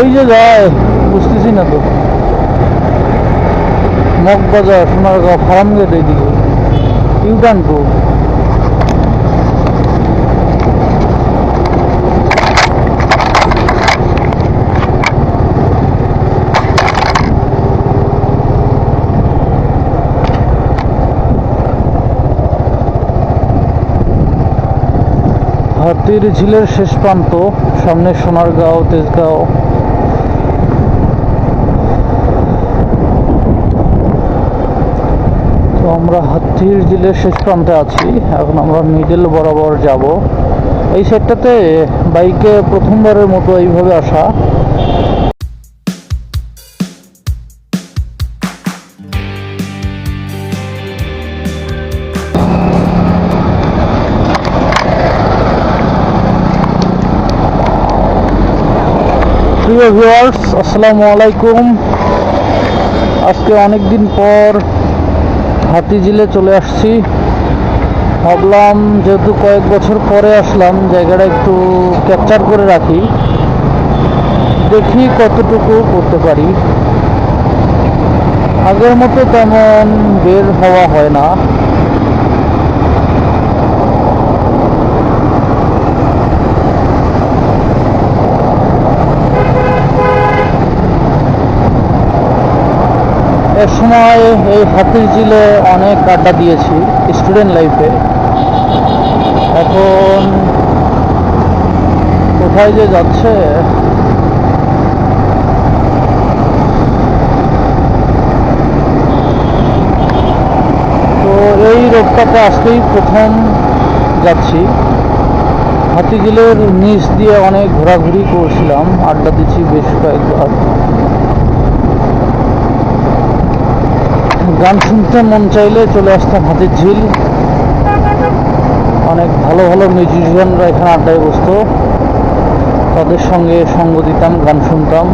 ওই যে যায়, বুঝতেছি না তো। মগবাজার সোনারগাঁও ফার্ম গেট এইদিকে। ইউটার্ন টু হাতির ঝিলের শেষ প্রান্ত, সামনে সোনারগাঁও, তেজগাঁও তো হাতির ঝিলের শেষ প্রান্তে আছি। এখন আমরা মিডল বরাবর যাব। এই সাইডটাতে বাইকে প্রথমবারের মতো এইভাবে আসা। প্রিয় আসসালামু আলাইকুম। আজকে অনেক দিন পর হাতিঝিলে চলে আসছি। ভাবলাম যেহেতু কয়েক বছর পরে আসলাম, জায়গাটা একটু ক্যাপচার করে রাখি। দেখি কতটুকু করতে পারি। আগের মতো তেমন বের হওয়া হয় না। এক সময় এই হাতির ঝিলে অনেক আড্ডা দিয়েছি স্টুডেন্ট লাইফে এখন কোথায় যে যাচ্ছে? তো এই রোডটাতে আজকেই প্রথম যাচ্ছি। হাতিঝিলের নিচ দিয়ে অনেক ঘোরাঘুরি করছিলাম, আড্ডা দিচ্ছি বেশ কয়েকবার। গান শুনতে মন চাইলে চলে আসতাম হাতির ঝিল। অনেক ভালো ভালো মিউজিশিয়ানরা এখানে আড্ডায় বসত। তাদের সঙ্গে সঙ্গ দিতাম, গান শুনতাম।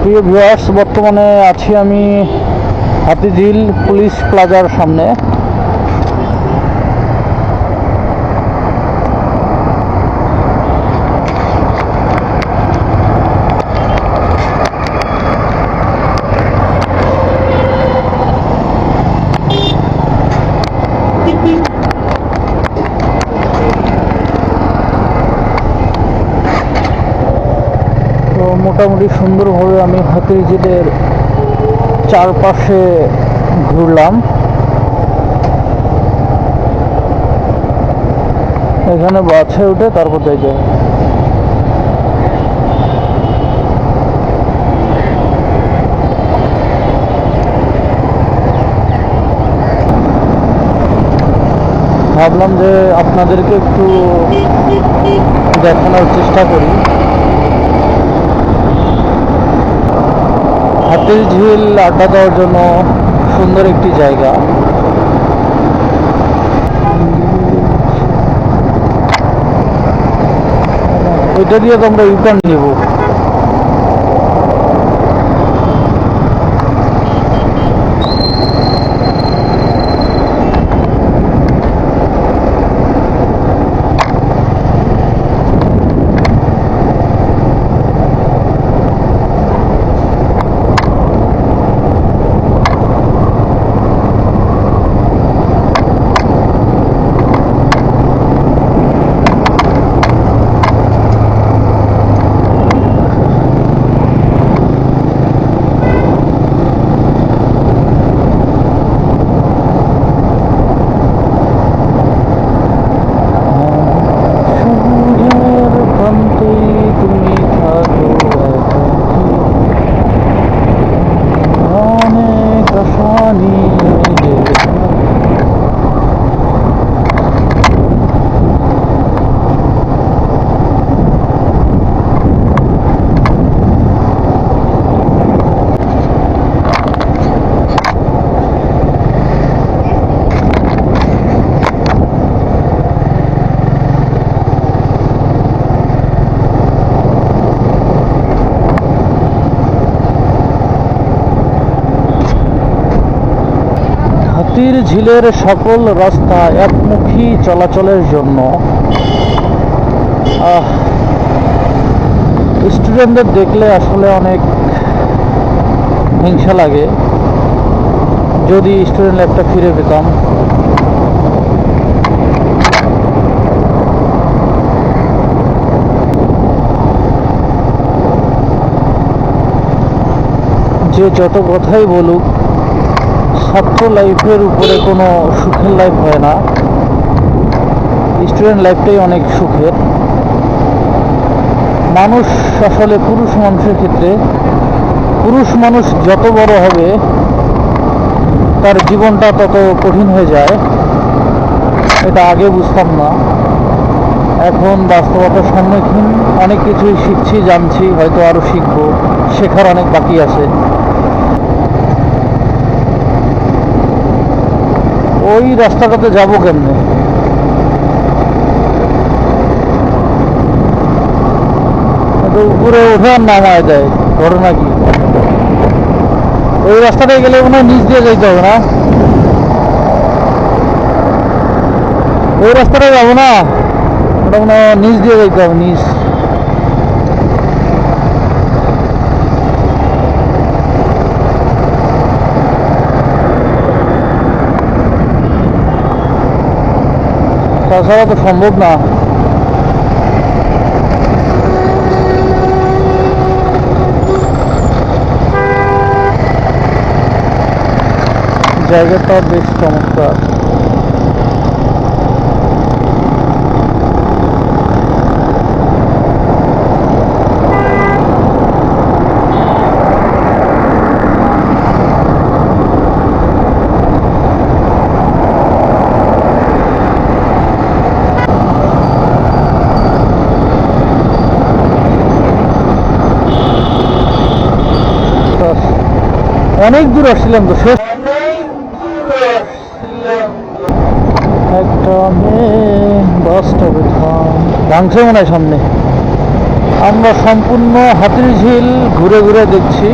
প্রিয় ভিউয়ার্স বর্তমানে আছি আমি হাতিঝিল পুলিশ প্লাজার সামনে। মোটামুটি সুন্দরভাবে আমি হাতির ঝিলের চারপাশে ঘুরলাম। এখানে বাছে উঠে তারপর যাইতে ভাবলাম যে আপনাদেরকে একটু দেখানোর চেষ্টা করি। হাতির ঝিল আড্ডা দেওয়ার জন্য সুন্দর একটি জায়গা। ওইটা দিয়ে তো আমরা ইউটার্ন নিব। হাতির ঝিলের সকল রাস্তা একমুখী চলাচলের জন্য। স্টুডেন্টদের দেখলে আসলে অনেক হিংসা লাগে। যদি স্টুডেন্ট লাইফটা ফিরে পেতাম। যে যত কথাই বলুক ছাত্র লাইফের উপরে কোনো সুখের লাইফ হয় না। স্টুডেন্ট লাইফটাই অনেক সুখের। মানুষ আসলে পুরুষ মানুষের ক্ষেত্রে, পুরুষ মানুষ যত বড় হবে, তার জীবনটা তত কঠিন হয়ে যায়। এটা আগে বুঝতাম না। এখন বাস্তবতার সম্মুখীন অনেক কিছুই শিখছি, জানছি, হয়তো আরও শিখব, শেখার অনেক বাকি আছে। ওই রাস্তাটাতে যাব কেমনে? উপরে উঠে আর নামায় দেয় ঘটনা কি ওই রাস্তাটায় গেলে মনে হয় নিচ দিয়ে যাইতে হবে না? ওই রাস্তাটায় যাব না? ওটা মনে হয় নিচ দিয়ে যাইতে হবে, নিচ। তাছাড়া তো সম্ভব না জায়গাটা বেশ চমৎকার ব্যাস। অনেক দূর আসছিলাম তো, শেষ। একটা বাস স্টপে ভাঙছে মনে হয় সামনে। আমরা সম্পূর্ণ হাতির ঝিল ঘুরে ঘুরে দেখছি।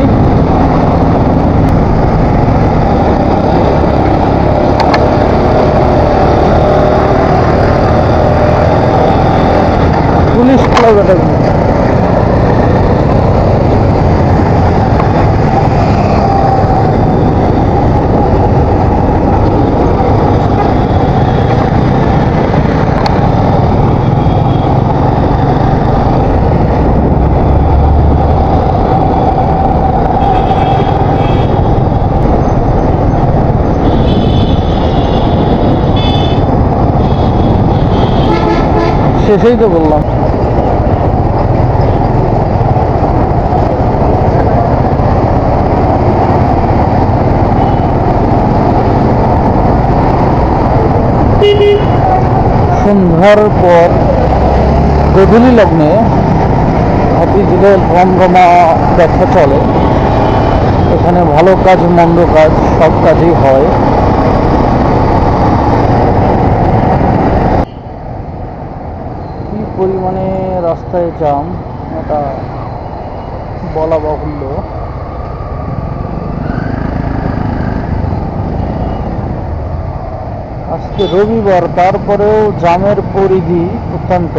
পুলিশ ক্লাব এটা শেষেই তো বললাম। সন্ধ্যার পর গধূলি লগ্নে হাতি ঝিলের রমরমা চলে। এখানে ভালো কাজ, মন্দ কাজ, সব কাজই হয় কি পরিমাণে রাস্তায় জাম এটা বলা বাহুল্য। আজকে রবিবার তারপরেও জামের পরিধি অত্যন্ত